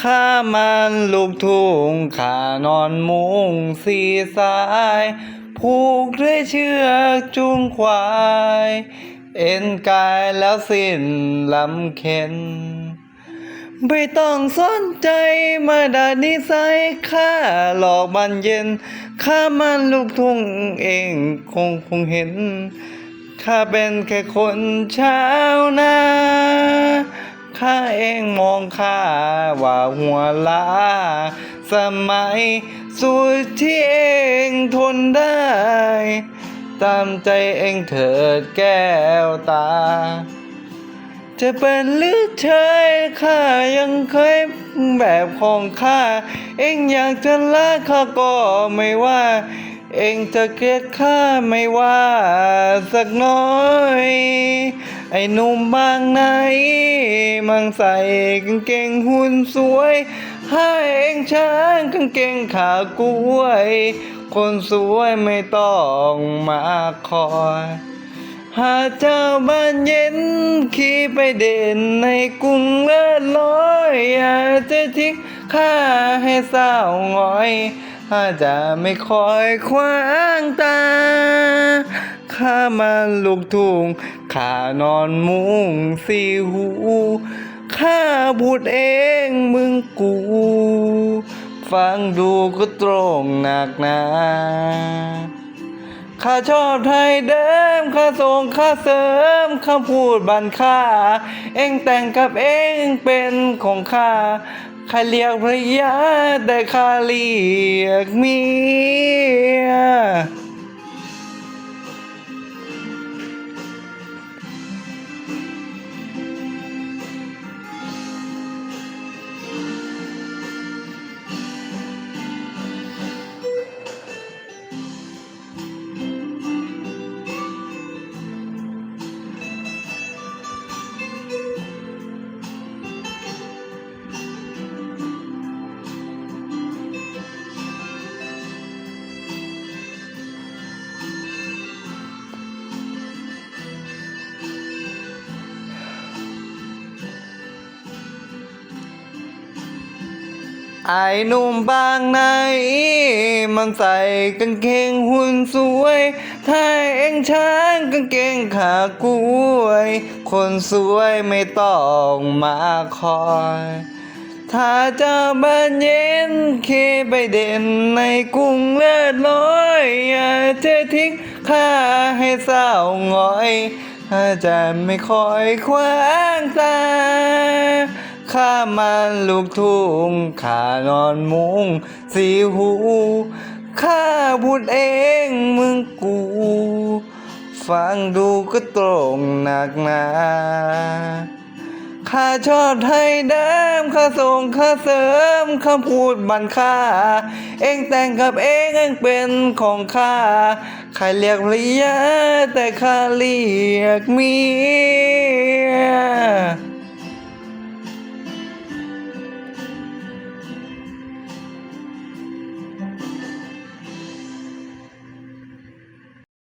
ข้ามันลูกทุ่งข้านอนมุงสีสาย ผูกด้วยเชือกจูงควาย เอ็นกายแล้วสิ้นลำเค็นไม่ต้องสนใจมาดานิสัยข้าหลอกมันเย็น ข้ามันลูกทุ่งเองคงคงเห็น ข้าเป็นแค่คนชาวนา ข้าเองมองข้าว่าหัวล้าสมัยสุดที่เองทนได้ ตามใจเองเถิดแก้วตา จะเป็นหรือเชยข้ายังเคยแบบของข้า เองอยากจะละข้าก็ไม่ว่า เองจะเกลียดข้าไม่ว่าสักน้อย ไอ้หนุ่มบางไหน มังใส่กางเกงหุ่นสวย ให้เองช้างกางเกงขากล้วย คนสวยไม่ต้องมาคอย หาเจ้าบ้านเย็น ขี่ไปเด่นในกรุงเลิศลอยอย่าจะทิ้งข้าให้เศร้าหงอยถ้าจะไม่คอยขวางตา ข้ามาลูกทุ่งข้านอนมุงสีหูข้าพูดเองมึงกู ฟังดูก็ตรงหนักหนาข้าชอบไทยเดิมข้าส่งข้าเสริมข้าพูดบันค่าเองแต่งกับเองเป็นของข้าข้าเรียกภรรยาแต่ข้าเรียกเมีย ไอ้หนุ่มบางไหนมันใส่กางเกงหุ่นสวย ถ้าเองช้างกางเกงขากล้วย คนสวยไม่ต้องมาคอย ถ้าเจ้าบ้านเย็นเคไปเด่นในกรุงเลิศลอย อย่าจะทิ้งข้าให้เศร้าหงอยถ้าจะไม่คอยขวางตา ข้ามันลูกทุ่งข้านอนมุงสีหูข้าพูดเองมึงกู ฟังดูก็ตรงหนักหนาข้าชอบไทยเดิมข้าส่งข้าเสริมข้าพูดบันค่า เองแต่งกับเองเองเป็นของข้าใครเรียกภรรยาแต่ข้าเรียกเมีย